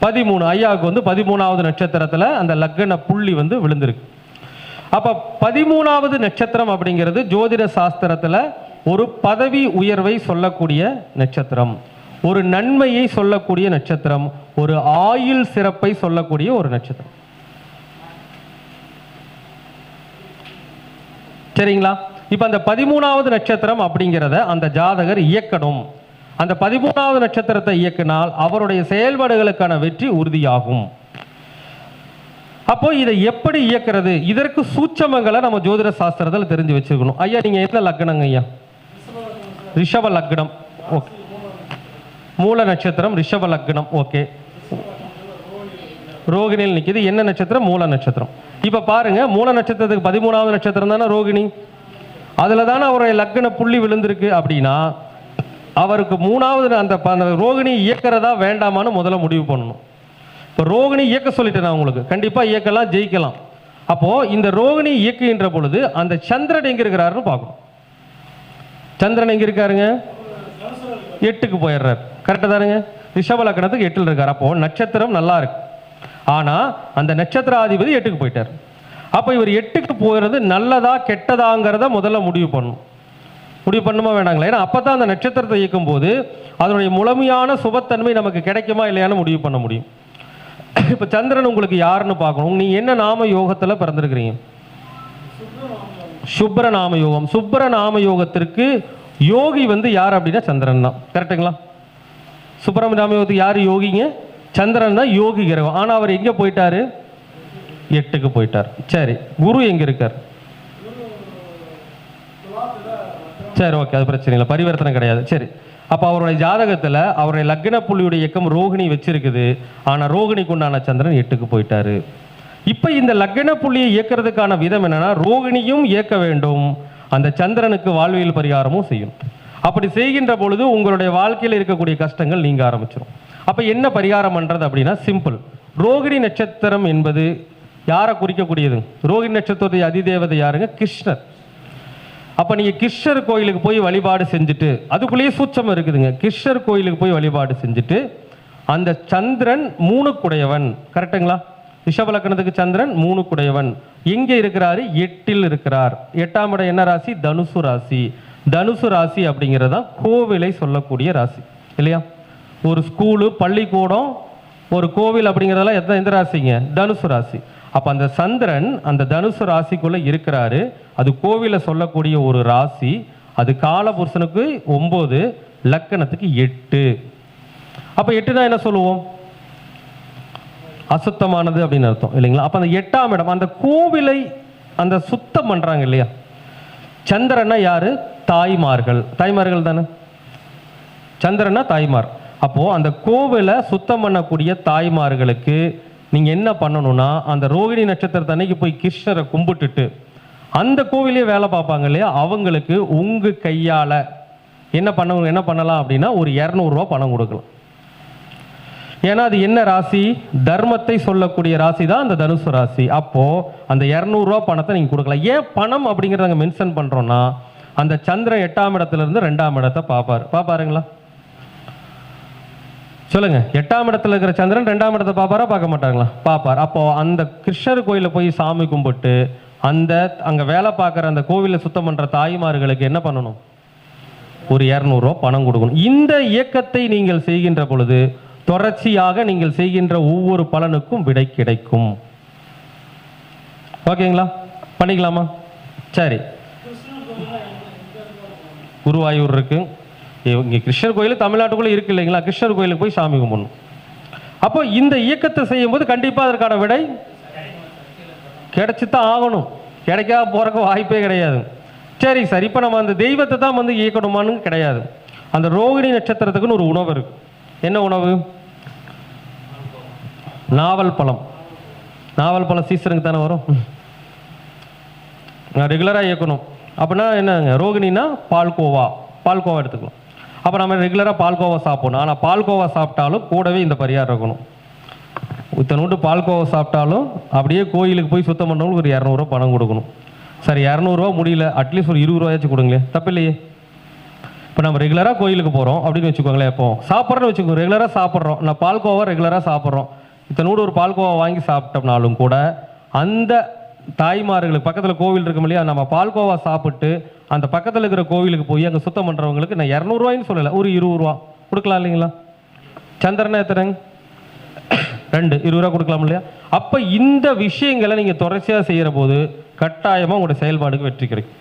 பதிமூணு ஐயாவுக்கு வந்து பதிமூணாவது நட்சத்திரத்தில் அந்த லக்ன புள்ளி வந்து விழுந்திருக்கு. அப்போ பதிமூணாவது நட்சத்திரம் அப்படிங்கிறது ஜோதிட சாஸ்திரத்தில் ஒரு பதவி உயர்வை சொல்லக்கூடிய நட்சத்திரம். ஒரு நன்மையை சொல்லக்கூடிய நட்சத்திரம். ஒரு ஆயுள் சிறப்பை சொல்லக்கூடிய ஒரு நட்சத்திரம். சரிங்களா? இப்போ அந்த பதிமூணாவது நட்சத்திரம் அப்படிங்கிறத அந்த ஜாதகர் இயக்கணும். அந்த பதிமூணாவது நட்சத்திரத்தை இயக்கினால் அவருடைய செயல்பாடுகளுக்கான வெற்றி உறுதியாகும். அப்போ இதை எப்படி இயக்கிறது? இதற்கு சூட்சமங்களை நம்ம ஜோதிட சாஸ்திரத்தில் தெரிஞ்சு வச்சிருக்கணும். ஐயா நீங்க என்ன லக்னங்க ஐயா? ரிஷப லக்னம். ஓகே. மூல நட்சத்திரம் ரிஷப லக்னம். ஓகே. ரோகிணியில் நிற்கிது என்ன நட்சத்திரம்? மூல நட்சத்திரம். இப்போ பாருங்க மூல நட்சத்திரத்துக்கு பதிமூணாவது நட்சத்திரம் தானே ரோகிணி? அதில் தானே அவருடைய லக்ன புள்ளி விழுந்திருக்கு அப்படின்னா அவருக்கு மூணாவது அந்த ப- அந்த ரோகிணி இயக்கிறதா வேண்டாமான்னு முதல்ல முடிவு பண்ணணும். இப்போ ரோகிணி இயக்க சொல்லிட்டேன் நான் உங்களுக்கு. கண்டிப்பாக இயக்கலாம் ஜெயிக்கலாம். அப்போது இந்த ரோகிணி இயக்குகின்ற பொழுது அந்த சந்திரன் எங்கே இருக்கிறாருன்னு பார்க்கணும். சந்திரன் எங்கே இருக்காருங்க? எட்டுக்கு போயிடுறாரு. கரெக்டாக தானுங்க? ரிஷப லக்கணத்துக்கு எட்டில் இருக்கார். அப்போது நட்சத்திரம் நல்லா இருக்கு. ஆனால் அந்த நட்சத்திராதிபதி எட்டுக்கு போயிட்டார். அப்போ இவர் எட்டுக்கு போகிறது நல்லதா கெட்டதாங்கிறத முதல்ல முடிவு பண்ணணும். முடிவு பண்ணுமா வேணாங்களா? ஏன்னா அப்போ தான் அந்த நட்சத்திரத்தை இயக்கும் போது அதனுடைய முழுமையான சுபத்தன்மை நமக்கு கிடைக்குமா இல்லையான்னு முடிவு பண்ண முடியும். இப்போ சந்திரன் உங்களுக்கு யாருன்னு பார்க்கணும். நீங்கள் என்ன நாம யோகத்தில் பிறந்திருக்கிறீங்க? சுப்ர நாம யோகம். சுப்ர நாம யோகத்திற்கு யோகி வந்து யார் அப்படின்னா சந்திரன் தான். கரெக்டுங்களா சுப்பிரமணிய நாம யோகத்துக்கு யார் யோகிங்க? சந்திரன் தான் யோகி கிரகம். ஆனால் அவர் எங்கே போயிட்டாரு? எட்டுக்கு போயிட்டார். சரி குரு எங்கே இருக்கார்? சரி ஓகே அது பிரச்சனை இல்லை. பரிவர்த்தனை கிடையாது. சரி. அப்போ அவருடைய ஜாதகத்தில் அவருடைய லக்ன புள்ளியுடைய இயக்கம் ரோகிணி வச்சிருக்குது. ஆனால் ரோகிணிக்கு உண்டான சந்திரன் எட்டுக்கு போயிட்டாரு. இப்போ இந்த லக்ன புள்ளியை இயக்கிறதுக்கான விதம் என்னன்னா ரோகிணியும் இயக்க வேண்டும். அந்த சந்திரனுக்கு வாழ்வியல் பரிகாரமும் செய்யும். அப்படி செய்கின்ற பொழுது உங்களுடைய வாழ்க்கையில் இருக்கக்கூடிய கஷ்டங்கள் நீங்க ஆரம்பிச்சிடும் அப்போ என்ன பரிகாரம் பண்ணுறது அப்படின்னா சிம்பிள் ரோகிணி நட்சத்திரம் என்பது யாரை குறிக்கக்கூடியது? ரோகிணி நட்சத்திரத்துடைய அதிதேவதை யாருங்க? கிருஷ்ணர். அப்போ நீங்கள் கிருஷ்ணர் கோயிலுக்கு போய் வழிபாடு செஞ்சுட்டு அதுக்குள்ளேயே சூட்சம் இருக்குதுங்க. கிருஷ்ணர் கோயிலுக்கு போய் வழிபாடு செஞ்சுட்டு அந்த சந்திரன் மூணுக்குடையவன். கரெக்ட்டுங்களா ரிஷபலக்கணத்துக்கு சந்திரன் மூணுக்குடையவன். எங்கே இருக்கிறாரு எட்டில் இருக்கிறார். எட்டாம் இடம் என்ன ராசி? தனுசு ராசி. தனுசு ராசி அப்படிங்கிறது தான் கோவிலை சொல்லக்கூடிய ராசி. இல்லையா? ஒரு ஸ்கூலு பள்ளிக்கூடம் ஒரு கோவில் அப்படிங்கிறதெல்லாம் எந்த எந்த ராசிங்க? தனுசு ராசி. அப்போ அந்த சந்திரன் அந்த தனுசு ராசிக்குள்ளே இருக்கிறாரு. அது கோவிலில் சொல்லக்கூடிய ஒரு ராசி அது காலபுருஷனுக்கு ஒம்பது லக்கணத்துக்கு எட்டு. அப்போ எட்டுனா என்ன சொல்லுவோம்? அசுத்தமானது அப்படின்னு அர்த்தம் இல்லைங்களா? அப்போ அந்த எட்டாம் இடம் அந்த கோவிலை அந்த சுத்தம் பண்ணுறாங்க இல்லையா? சந்திரன்னா யாரு? தாய்மார்கள். தாய்மார்கள் தானே? சந்திரனா தாய்மார். அப்போ அந்த கோவிலை சுத்தம் பண்ணக்கூடிய தாய்மார்களுக்கு நீங்க என்ன பண்ணணும்னா அந்த ரோகிணி நட்சத்திரத்தன்னைக்கு போய் கிருஷ்ணரை கும்பிட்டுட்டு அந்த கோவிலே வேலை பார்ப்பாங்க இல்லையா? அவங்களுக்கு உங்கள் கையால் என்ன பண்ண என்ன பண்ணலாம் அப்படின்னா ஒரு இரநூறுவா பணம் கொடுக்கலாம். ஏன்னா அது என்ன ராசி? தர்மத்தை சொல்லக்கூடிய ராசி தான் அந்த தனுசு ராசி. அப்போது அந்த இரநூறுவா பணத்தை நீங்கள் கொடுக்கலாம். ஏன் பணம் அப்படிங்கிறத நாங்கள் மென்ஷன் பண்ணுறோன்னா அந்த சந்திரன் எட்டாம் இடத்துல இருந்து ரெண்டாம் இடத்தை பார்ப்பார். பார்ப்பாருங்களா? சொல்லுங்க. எட்டாம் இடத்துல இருக்கிற சந்திரன் ரெண்டாம் இடத்தை பார்ப்பாரா? பார்க்க மாட்டாங்களா? பார்ப்பார். அப்போ அந்த கிருஷ்ணர் கோயிலில் போய் சாமி கும்பிட்டு அந்த அங்கே வேலை பார்க்குற அந்த கோவிலை சுத்தம் பண்ணுற தாய்மார்களுக்கு என்ன பண்ணணும்? ஒரு இரநூறுவா பணம் கொடுக்கணும். இந்த இயக்கத்தை நீங்கள் செய்கின்ற பொழுது தொடர்ச்சியாக நீங்கள் செய்கின்ற ஒவ்வொரு பலனுக்கும் விடை கிடைக்கும். ஓகேங்களா? பண்ணிக்கலாமா? சரி. குருவாயூர் இருக்கு. இங்கே கிருஷ்ணர் கோயில் தமிழ்நாட்டுக்குள்ளே இருக்கு இல்லைங்களா? கிருஷ்ணர் கோயிலுக்கு போய் சாமி கும்பிடணும். அப்போ இந்த இயக்கத்தை செய்யும்போது கண்டிப்பாக அதற்கான விடை கிடைச்சுதான் ஆகணும். கிடைக்காத போகிறக்கு வாய்ப்பே கிடையாது. சரி சார் இப்போ நம்ம அந்த தெய்வத்தை தான் வந்து இயக்கணுமான்னு கிடையாது. அந்த ரோகிணி நட்சத்திரத்துக்குன்னு ஒரு உணவு இருக்கு. என்ன உணவு? நாவல் பழம். நாவல் பழம் சீசனுக்கு தானே வரும்? ரெகுலராக இயக்கணும். அப்படின்னா என்னங்க? ரோகிணினா பால்கோவா. பால்கோவா எடுத்துக்கலாம். அப்போ நம்ம ரெகுலராக பால்கோவா சாப்பிடணும். ஆனால் பால்கோவா சாப்பிட்டாலும் கூடவே இந்த பரிகாரம் இருக்கணும். இத்தனோண்டு பால்கோவா சாப்பிட்டாலும் அப்படியே கோயிலுக்கு போய் சுத்தம் பண்ணவங்களுக்கு ஒரு இரநூறுவா பணம் கொடுக்கணும். சரி இரநூறுவா முடியல அட்லீஸ்ட் ஒரு இருபது ரூபாயாச்சும் கொடுங்களேன். தப்பில்லையே. இப்போ நம்ம ரெகுலராக கோயிலுக்கு போகிறோம் அப்படின்னு வச்சுக்கோங்களேன் எப்போ சாப்பிட்றோன்னு வச்சுக்கோங்க ரெகுலராக சாப்பிட்றோம். நான் பால்கோவா ரெகுலராக சாப்பிட்றோம். இத்தனோடு ஒரு பால்கோவா வாங்கி சாப்பிட்டோம்னாலும் கூட அந்த தாய்மார்களுக்கு பக்கத்தில் கோவில் இருக்கும் இல்லையா நம்ம பால்கோவா சாப்பிட்டு அந்த பக்கத்தில் இருக்கிற கோவிலுக்கு போய் அங்கே சுத்தம் பண்ணுறவங்களுக்கு நான் இரநூறுவாயின்னு சொல்லலை ஒரு இருபது ரூபா. கொடுக்கலாம் இல்லைங்களா? சந்திரனா எத்தனைங்க ரெண்டு இருபது ரூபா கொடுக்கலாம் இல்லையா? அப்போ இந்த விஷயங்களை நீங்கள் தொடர்ச்சியாக செய்கிற போது கட்டாயமாக உங்களோட செயல்பாடுக்கு வெற்றி கிடைக்கும்.